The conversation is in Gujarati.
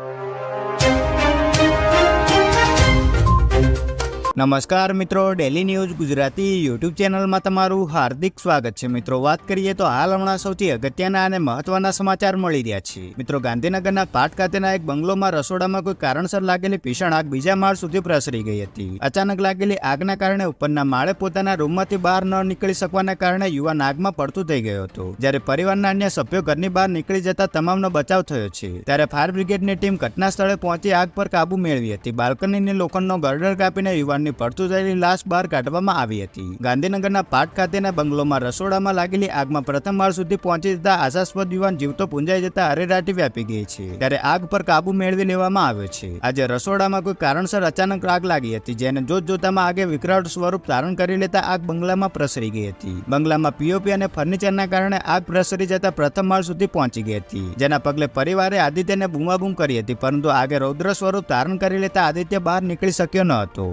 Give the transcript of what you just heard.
you. નમસ્કાર મિત્રો ડેલી ન્યૂઝ ગુજરાતી યુટ્યુબ ચેનલમાં તમારું હાર્દિક સ્વાગત છે. મિત્રો, વાત કરીએ તો હાલ હમણાં સૌથી અગત્યના અને મહત્વના સમાચાર મળી રહ્યા છે. મિત્રો, ગાંધીનગરના પાટ ખાતેના એક બંગલોમાં રસોડામાં કોઈ કારણસર લાગેલી ભીષણ આગ બીજા માળ સુધી પ્રસરી ગઈ હતી. અચાનક લાગેલી આગના કારણે ઉપરના માળે પોતાના રૂમમાંથી બહાર ન નીકળી શકવાના કારણે યુવાન આગમાં પડતું થઈ ગયો હતો. જ્યારે પરિવારના અન્ય સભ્યો ઘરની બહાર નીકળી જતા તમામનો બચાવ થયો છે. ત્યારે ફાયર બ્રિગેડની ટીમ ઘટના સ્થળે પહોંચી આગ પર કાબુ મેળવી હતી. બાલ્કનીની લોખંડનો ગરડર કાપીને યુવાનની પડતું થયેલી લાશ બહાર કાઢવામાં આવી હતી. ગાંધીનગરના પાટ ખાતેના બંગલોમાં રસોડામાં લાગેલી આગમાં પ્રથમ માળ સુધી પહોંચી જતા આશાસ્પદ યુવાન જીવતો પૂંજાઈ જતા અરેરાટી વ્યાપી ગઈ છે. ત્યારે આગ પર કાબુ મેળવી લેવામાં આવ્યો છે. આજે રસોડામાં કોઈ કારણસર અચાનક આગ લાગી હતી, જેને જોત જોતામાં આગે વિકરાળ સ્વરૂપ ધારણ કરી લેતા આગ બંગલામાં પ્રસરી ગઈ હતી. બંગલામાં પીઓપી અને ફર્નિચરના કારણે આગ પ્રસરી જતા પ્રથમ માળ સુધી પહોંચી ગઈ હતી. જેના પગલે પરિવારે આદિત્યને બૂમાબૂમ કરી હતી, પરંતુ આગે રૌદ્ર સ્વરૂપ ધારણ કરી લેતા આદિત્ય બહાર નીકળી શક્યો ન હતો.